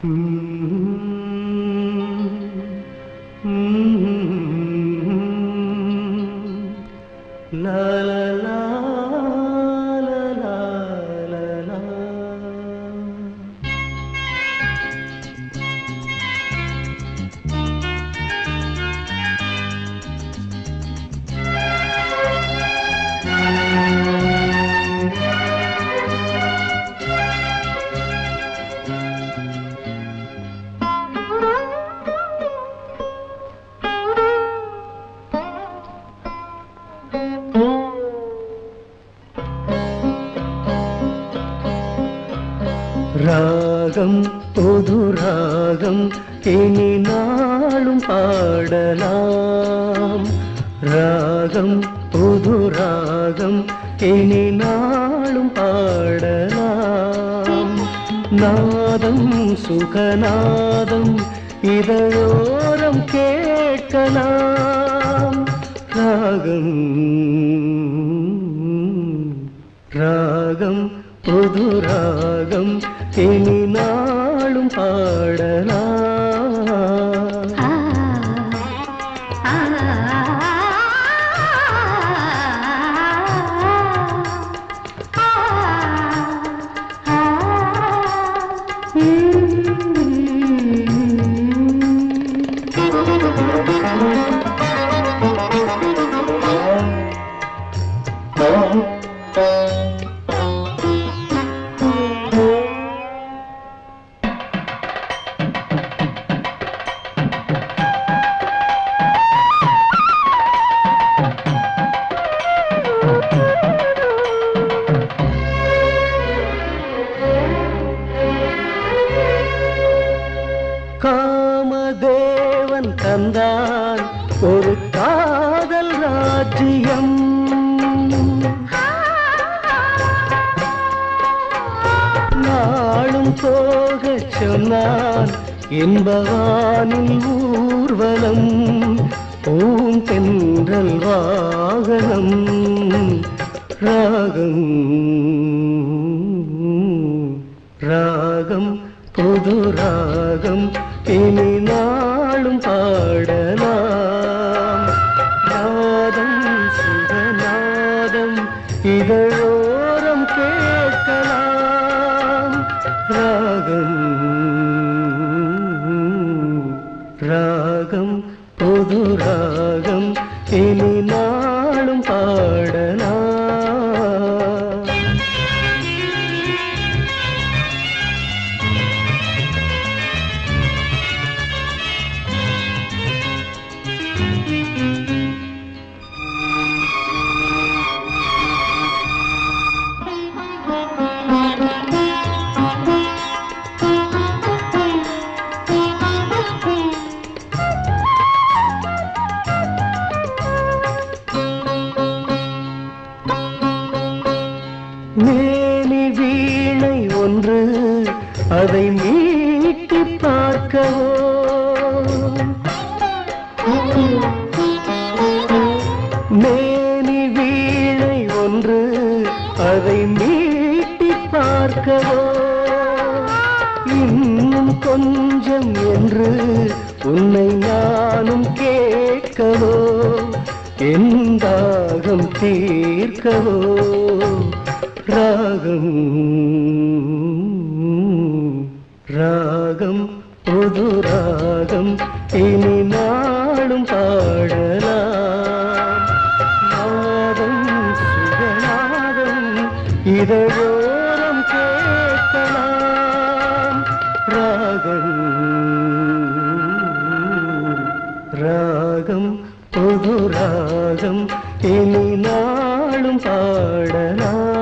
La la la ராகம் பொது ராகம் இனி நாளும் பாடலாம். ராகம் பொது ராகம் இனி நாளும் பாடலாம். நாதம் சுகநாதம் இதழோரம் கேட்கலாம். ராகம் ராகம் புது ராகம் இனி நாளும் பாடலாம் காமதேவன் தந்தான் ஒரு காதல் ராஜ்யம். நாளும் போக சொன்னான் என்பவானில் ஊர்வலம் பூந்தென்றல் வாகனம் ராகம் ராகம் புது ராகம் இனி நான் சுகநாதம் இதழோரம் கேட்கலாம். ராகம். ராகம் பொது ராகம். இனி நாளும் பாடலாம். அதை மீட்டி பார்க்கவோ? மேனி வீழை ஒன்று அதை மீட்டி பார்க்கவோ? இன்னும் கொஞ்சம் என்று உன்னை நானும் கேட்கவோ? எந்தாகம் தீர்க்கவோ? ராகம். புது ராகம் இனி நாளும் பாடலாம். நாதம் சுகநாதம் இதழோரம் கேட்கலாம். ராகம் ராகம் புது ராகம் இனி நாளும் பாடலாம்.